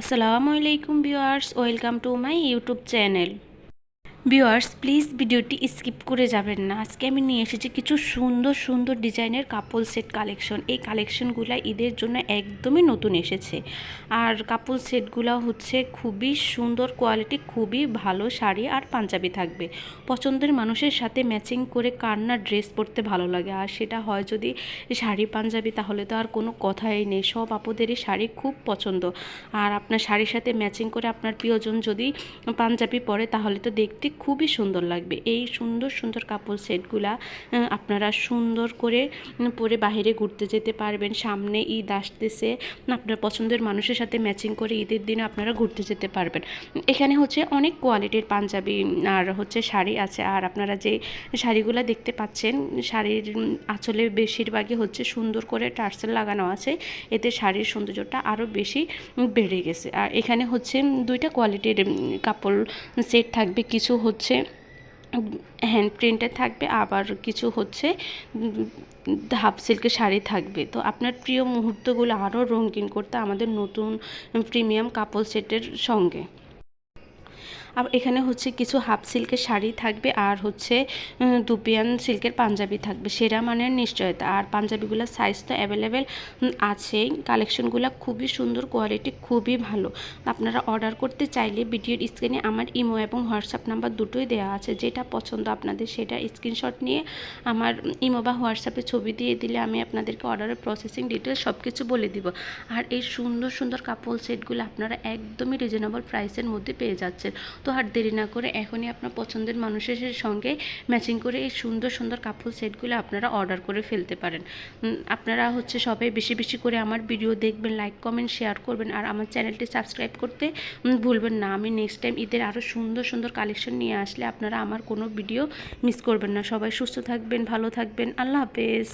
আসসালামু আলাইকুম viewers welcome to my YouTube channel. Viewers please ভিডিওটি স্কিপ করে যাবেন না। আজকে আমি নিয়ে এসেছি কিছু সুন্দর সুন্দর ডিজাইনের কাপল সেট কালেকশন এই কালেকশনগুলো ঈদের জন্য একদমই নতুন এসেছে। আর কাপল সেটগুলো হচ্ছে খুবই সুন্দর কোয়ালিটি খুবই ভালো শাড়ি আর পাঞ্জাবি থাকবে। পছন্দের মানুষের সাথে ম্যাচিং করে কার না ড্রেস পরতে ভালো লাগে। আর সেটা হয় যদি শাড়ি, পাঞ্জাবি, তাহলে তো আর কোনো কথাই নেই। সব আপুদেরই শাড়ি খুব পছন্দ। আর আপনার শাড়ির সাথে ম্যাচিং করে আপনার প্রিয়জন যদি পাঞ্জাবি পরে, তাহলে তো দেখতে খুবই সুন্দর লাগবে। এই সুন্দর সুন্দর কাপড় সেটগুলা আপনারা সুন্দর করে পরে বাইরে ঘুরতে যেতে পারবেন। সামনে ঈদ আসতেছে, আপনার পছন্দের মানুষের সাথে ম্যাচিং করে ঈদের দিনে আপনারা ঘুরতে যেতে পারবেন। এখানে হচ্ছে অনেক কোয়ালিটির পাঞ্জাবি, আর হচ্ছে শাড়ি আছে। আর আপনারা যে শাড়িগুলো দেখতে পাচ্ছেন, শাড়ির আঁচলে বেশিরভাগই হচ্ছে সুন্দর করে টার্সেল লাগানো আছে। এতে শাড়ির সৌন্দর্যটা আরও বেশি বেড়ে গেছে। আর এখানে হচ্ছে দুইটা কোয়ালিটির কাপড় সেট থাকবে। কিছু হচ্ছে হ্যান্ড প্রিন্টের থাকবে, আবার কিছু হচ্ছে হাফ সিল্কের শাড়ি থাকবে। তো আপনার প্রিয় মুহূর্তগুলো আরও রঙিন করতে আমাদের নতুন প্রিমিয়াম কাপড় সেটের সঙ্গে। আর এখানে হচ্ছে কিছু হাফ সিল্কের শাড়ি থাকবে আর হচ্ছে দুপিয়ান সিল্কের পাঞ্জাবি থাকবে। সেরা মানের নিশ্চয়তা। আর পাঞ্জাবিগুলোর সাইজ তো অ্যাভেলেবেল আছেই। কালেকশনগুলো খুবই সুন্দর কোয়ালিটি খুবই ভালো। আপনারা অর্ডার করতে চাইলে ভিডিওর স্ক্রিনে আমার ইমো এবং হোয়াটসঅ্যাপ নাম্বার দুটোই দেওয়া আছে। যেটা পছন্দ আপনাদের সেটা স্ক্রিনশট নিয়ে আমার ইমো বা হোয়াটসঅ্যাপে ছবি দিয়ে দিলে আমি আপনাদেরকে অর্ডারের প্রসেসিং ডিটেলস সব কিছু বলে দিব। আর এই সুন্দর সুন্দর কাপড় সেটগুলো আপনারা একদমই রিজনেবল প্রাইসের মধ্যে পেয়ে যাচ্ছেন। তো আর দেরি না করে এখনই আপনার পছন্দের মানুষের সঙ্গে ম্যাচিং করে এই সুন্দর সুন্দর কাপড় সেটগুলো আপনারা অর্ডার করে ফেলতে পারেন। আপনারা হচ্ছে সবাই বেশি বেশি করে আমার ভিডিও দেখবেন লাইক কমেন্ট শেয়ার করবেন আর আমার চ্যানেলটি সাবস্ক্রাইব করতে ভুলবেন না। আমি নেক্সট টাইম ঈদের আরও সুন্দর সুন্দর কালেকশন নিয়ে আসলে আপনারা আমার কোনো ভিডিও মিস করবেন না। সবাই সুস্থ থাকবেন, ভালো থাকবেন। আল্লাহ হাফেজ।